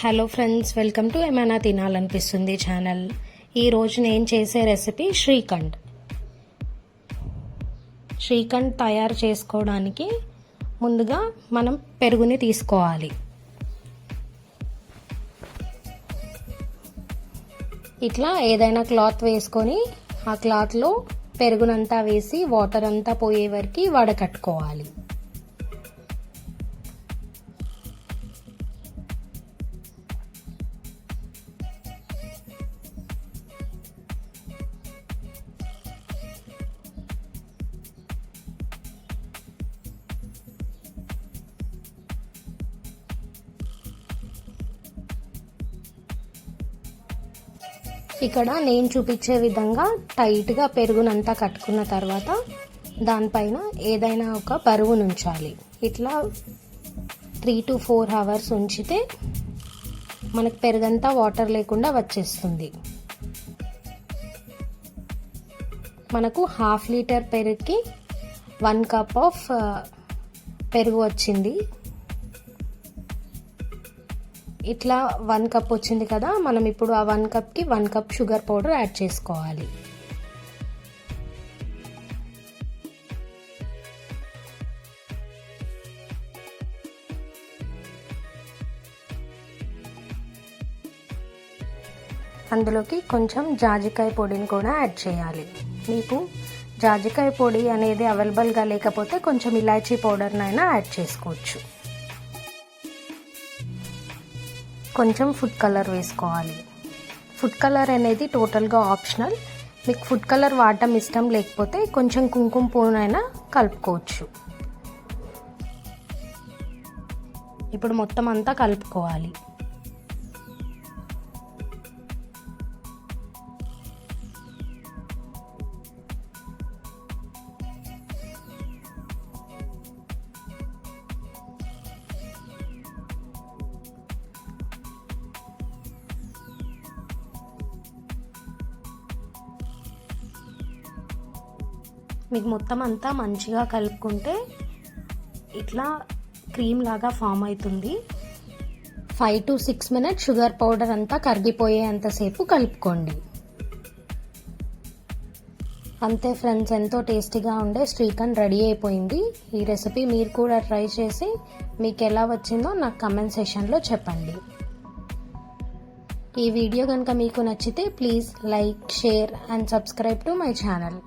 Hello friends welcome to ఏమైనా తినాలనిపిస్తుంది channel ఈరోజు నేను చేసే రెసిపీ శ్రీఖండ్. శ్రీఖండ్ తయారు చేసుకోవడానికి ముందుగా మనం పెరుగుని తీసుకోవాలి. ఇట్లా ఏదైనా క్లాత్ వేసుకొని ఆ క్లాత్లో పెరుగునంతా వేసి వాటర్ అంతా పోయే వరకు వడకట్టుకోవాలి. ఇక్కడ నేను చూపించే విధంగా టైట్గా పెరుగునంతా కట్టుకున్న తర్వాత దానిపైన ఏదైనా ఒక బరువు ఉంచాలి ఇట్లా త్రీ టు ఫోర్ అవర్స్ ఉంచితే మనకు పెరుగంతా వాటర్ లేకుండా వచ్చేస్తుంది. మనకు హాఫ్ లీటర్ పెరుగుకి వన్ కప్ ఆఫ్ పెరుగు వచ్చింది. ఇట్లా వన్ కప్ వచ్చింది కదా మనం ఇప్పుడు ఆ one కప్కి one cup sugar powder add చేసుకోవాలి. అందులోకి కొంచెం జాజికాయ పొడిని కూడా యాడ్ చేయాలి. మీకు జాజికాయ పొడి అనేది అవైలబుల్గా లేకపోతే కొంచెం ఇలాచీ పౌడర్నైనా యాడ్ చేసుకోవచ్చు. కొంచెం ఫుడ్ కలర్ వేసుకోవాలి. ఫుడ్ కలర్ అనేది టోటల్గా ఆప్షనల్ మీకు ఫుడ్ కలర్ వాడటం ఇష్టం లేకపోతే కొంచెం కుంకుమ పూనైనా కలుపుకోవచ్చు. ఇప్పుడు మొత్తం అంతా కలుపుకోవాలి. మీకు మొత్తం అంతా మంచిగా కలుపుకుంటే ఇట్లా క్రీమ్ లాగా ఫామ్ అవుతుంది. Five to six minutes sugar powder అంతా కరిగిపోయేంతసేపు కలుపుకోండి. అంతే ఫ్రెండ్స్ ఎంతో టేస్టీగా ఉండే శ్రీఖండ్ రెడీ అయిపోయింది. ఈ రెసిపీ మీరు కూడా ట్రై చేసి మీకు ఎలా వచ్చిందో నాకు కమెంట్ సెషన్లో చెప్పండి. ఈ వీడియో కనుక మీకు నచ్చితే please like share and subscribe to my channel.